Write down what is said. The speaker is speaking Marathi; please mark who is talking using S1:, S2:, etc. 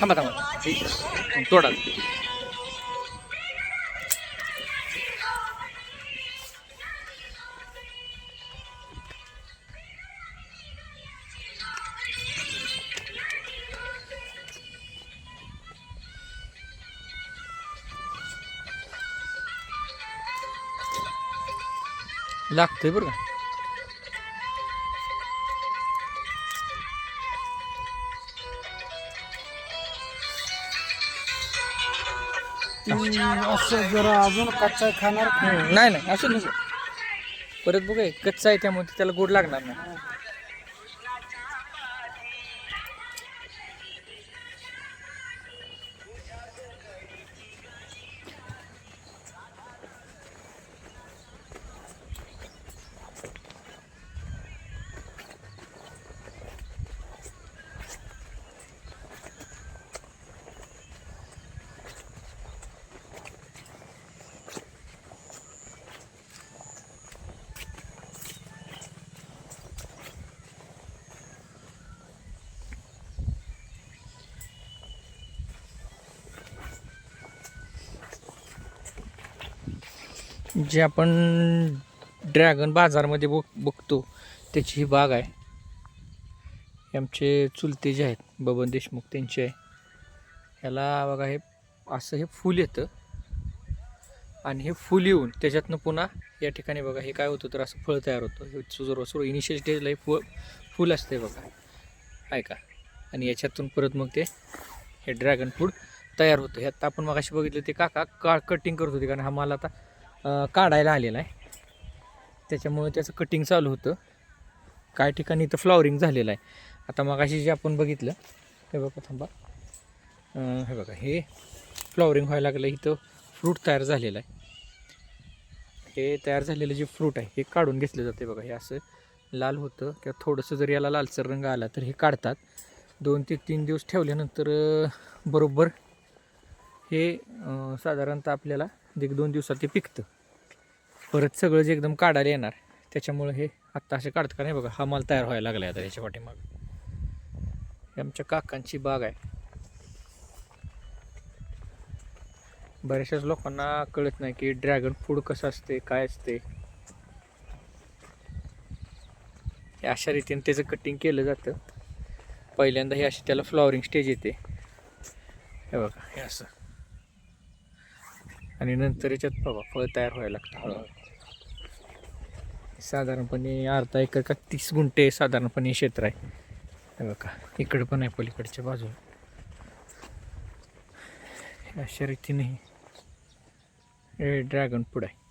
S1: थांबा थांबा. हे, तोडा लागतंय बरं का?
S2: असं जरा अजून कच्चा खाणार?
S1: नाही नाही असं नसं परत बघ हे कच्चा आहे त्यामुळे त्याला गोड लागणार नाही. जे आपण ड्रॅगन बाजारमध्ये बघ बघतो त्याची ही बाग आहे. आमचे चुलते जे आहेत बबन देशमुख त्यांचे आहे. ह्याला बघा हे असं हे फूल येतं. आणि हे फूल येऊन त्याच्यातनं पुन्हा या ठिकाणी बघा हे काय होतं तर असं फळ तयार होतं. हे सुरू सुरू. इनिशियल स्टेजला हे फळ फूल असते बघा. आहे का? आणि याच्यातून परत मग ते हे ड्रॅगन फ्रूट तयार होतं. ह्यात आपण मग अशी बघितलं ते काका का कटिंग करत होते कारण हा माल आता काढायला आलेला आहे. त्याच्यामुळे त्याचं कटिंग चालू होतं. काय ठिकाणी इथं फ्लॉवरिंग झालेलं आहे. आता मग अशी जे आपण बघितलं हे बघा थांबा. हे बघा हे फ्लॉवरिंग व्हायला लागलं इथं फ्रूट तयार झालेलं आहे. हे तयार झालेलं जे फ्रूट आहे हे काढून घेतलं जाते बघा. हे असं लाल होतं किंवा थोडंसं जर याला लालसर रंग आला तर हे काढतात. दोन ते तीन दिवस ठेवल्यानंतर बरोबर हे साधारणतः आपल्याला एक दोन दिवसात ते पिकतं. परत सगळं जे एकदम काढायला येणार त्याच्यामुळे हे आत्ता असे काढतं का नाही बघा हा माल तयार व्हायला लागला आता याच्या पाठीमाग. आमच्या काकांची बाग आहे. बऱ्याचशाच लोकांना कळत नाही की ड्रॅगन फूड कसं असते काय असते. हे अशा रीतीने त्याचं कटिंग केलं जातं. पहिल्यांदा हे अशी त्याला फ्लॉवरिंग स्टेज येते. हे बघा हे असं. आणि नंतर याच्यात बघा फळ तयार व्हायला लागतं हळूहळू साधारणपणे अर्धा एकर का तीस गुंठे साधारणपणे क्षेत्र आहे. बघा इकडं पण आहे पलीकडच्या बाजूला. अशा रीतीने हे ड्रॅगन फूड आहे.